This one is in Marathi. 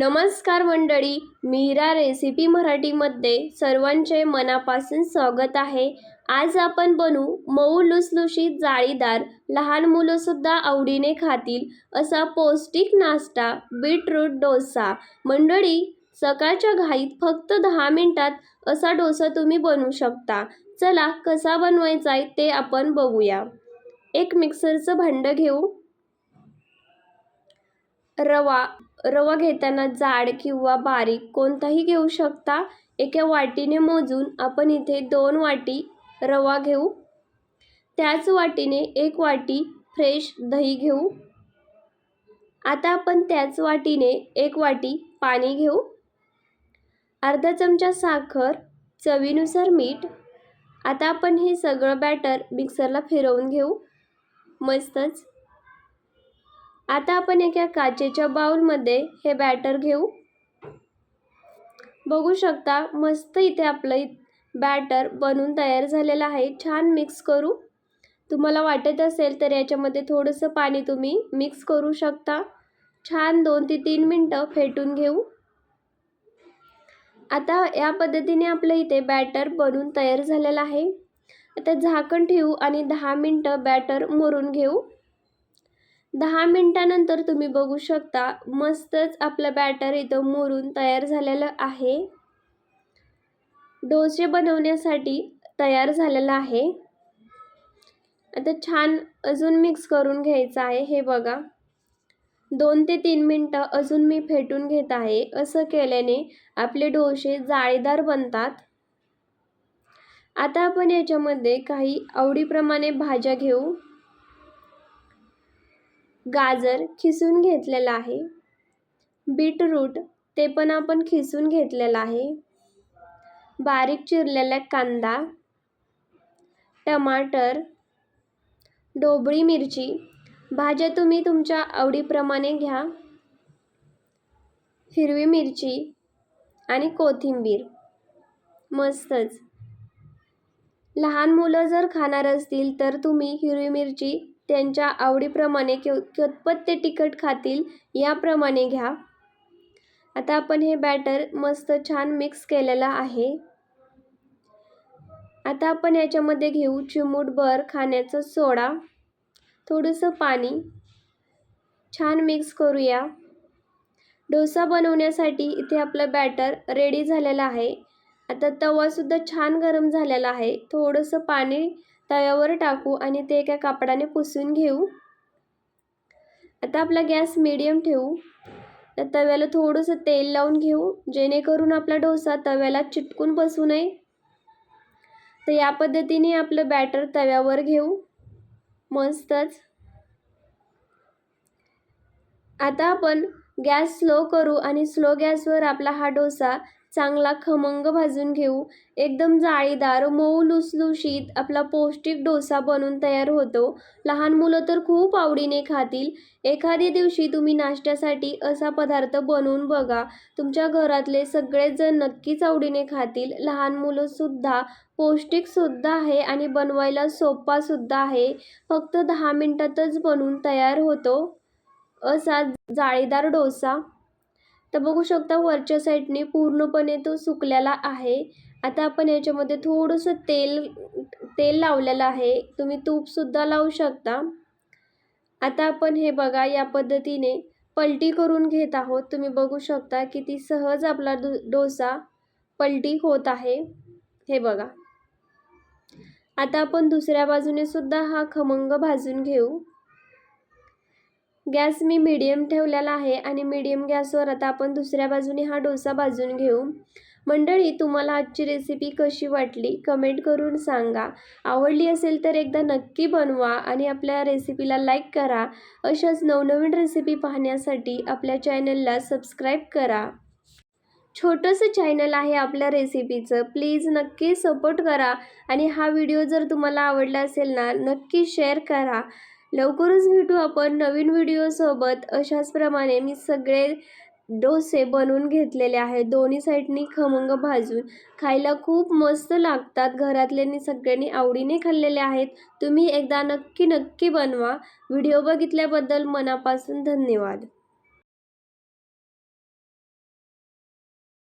नमस्कार मंडळी मीरा रेसिपी मराठीमध्ये सर्वांचे मनापासून स्वागत आहे. आज आपण बनवू मऊ लुसलुशीत जाळीदार लहान मुलंसुद्धा आवडीने खातील असा पौष्टिक नाश्ता बीटरूट डोसा. मंडळी सकाळच्या घाईत फक्त दहा मिनिटात असा डोसा तुम्ही बनवू शकता. चला कसा बनवायचा आहे ते आपण बघूया. एक मिक्सरचं भांडं घेऊ. रवा रवा घेताना जाड किंवा बारीक कोणताही घेऊ शकता. एका वाटीने मोजून आपण इथे दोन वाटी रवा घेऊ. त्याच वाटीने एक वाटी फ्रेश दही घेऊ. आता आपण त्याच वाटीने एक वाटी पाणी घेऊ. अर्धा चमचा साखर चवीनुसार मीठ. आता आपण हे सगळं बॅटर मिक्सरला फिरवून घेऊ. मस्तच. आता आपण एका काचेच्या बाउलमध्ये हे बॅटर घेऊ. बघू शकता मस्त इथे आपलं बॅटर बनून तयार झालेलं आहे. छान मिक्स करू. तुम्हाला वाटत असेल तर याच्यामध्ये थोडंसं पाणी तुम्ही मिक्स करू शकता. छान दोन ते तीन मिनटं फेटून घेऊ. आता या पद्धतीने आपलं इथे बॅटर बनून तयार झालेलं आहे. आता झाकण ठेवू आणि दहा मिनटं बॅटर मुरून घेऊ. दहा मिनटानंतर तुम्ही बघू शकता मस्तच आपलं बॅटर इथं मोरून तयार झालेलं आहे. डोसे बनवण्यासाठी तयार झालेलं आहे. आता छान अजून मिक्स करून घ्यायचं आहे हे बघा. दोन ते तीन मिनटं अजून मी फेटून घेत आहे. असं केल्याने आपले डोसे जाळीदार बनतात. आता आपण याच्यामध्ये काही आवडीप्रमाणे भाज्या घेऊ. गाजर खिसून घेतलेलं आहे. बीटरूट ते पण आपण खिसून घेतलेलं आहे. बारीक चिरलेला कांदा टमाटर ढोबळी मिरची. भाज्या तुम्ही तुमच्या आवडीप्रमाणे घ्या. हिरवी मिरची आणि कोथिंबीर. मस्तच. लहान मुलं जर खाणार असतील तर तुम्ही हिरवी मिरची त्यांच्या आवडीप्रमाणे कि कितपत ते तिखट खातील याप्रमाणे घ्या. आता आपण हे बॅटर मस्त छान मिक्स केलेलं आहे. आता आपण याच्यामध्ये घेऊ चिमूटभर खाण्याचं सोडा. थोडंसं पाणी. छान मिक्स करूया. डोसा बनवण्यासाठी इथे आपलं बॅटर रेडी झालेलं आहे. आता तवासुद्धा छान गरम झालेला आहे. थोडंसं पाणी तव्यावर टाकू आणि ते एका कापडाने पुसून घेऊ. आता आपला गॅस मिडियम ठेवू. तर तव्याला थोडंसं तेल लावून घेऊ. जेणेकरून आपला डोसा तव्याला चिटकून बसू नये. तर या पद्धतीने आपलं बॅटर तव्यावर घेऊ. मस्तच. आता आपण गॅस स्लो करू आणि स्लो गॅसवर आपला हा डोसा चांगला खमंग भाजून घेऊ. एकदम जाळीदार मऊ लुसलुशीत आपला पौष्टिक डोसा बनून तयार होतो. लहान मुलं तर खूप आवडीने खातील. एखाद्या दिवशी तुम्ही नाश्त्यासाठी असा पदार्थ बनवून बघा. तुमच्या घरातले सगळेजण नक्कीच आवडीने खातील. लहान मुलंसुद्धा पौष्टिकसुद्धा आहे आणि बनवायला सोपासुद्धा आहे. फक्त दहा मिनटातच बनवून तयार होतो. असा जाळीदार डोसा. तर बघू शकता वरच्या साईडने पूर्णपणे तो सुकलेला आहे. आता आपण याच्यामध्ये थोडंसं तेल तेल लावलेलं आहे. तुम्ही तूपसुद्धा लावू शकता. आता आपण हे बघा या पद्धतीने पलटी करून घेत आहोत. तुम्ही बघू शकता किती सहज आपला डो डोसा पलटी होत आहे. हे बघा. आता आपण दुसऱ्या बाजूने सुद्धा हा खमंग भाजून घेऊ. गॅस मी मीडियम ठेवलेला आहे आणि मीडियम गॅसवर आता आपण दुसऱ्या बाजूने हा डोसा भाजून घेऊ. मंडळी तुम्हाला आजची रेसिपी कशी वाटली? कमेंट करून सांगा. आवडली असेल तर एकदा नक्की बनवा आणि आपल्या रेसिपीला लाईक करा. अशाच नवनवीन रेसिपी पाहण्यासाठी आपल्या चॅनलला सबस्क्राईब करा. छोटंसं चॅनल आहे आपल्या रेसिपीचं प्लीज नक्की सपोर्ट करा आणि हा व्हिडिओ जर तुम्हाला आवडला असेल ना नक्की शेअर करा. लवकरच भेटू आपण नवीन व्हिडिओसोबत अशाच प्रमाणे मी सगळे डोसे बनवून घेतलेले आहेत. दोन्ही साईडनी खमंग भाजून खायला खूप मस्त लागतात. घरातल्यांनी सगळ्यांनी आवडीने खाल्लेले आहेत. तुम्ही एकदा नक्की नक्की बनवा. व्हिडिओ बघितल्याबद्दल मनापासून धन्यवाद.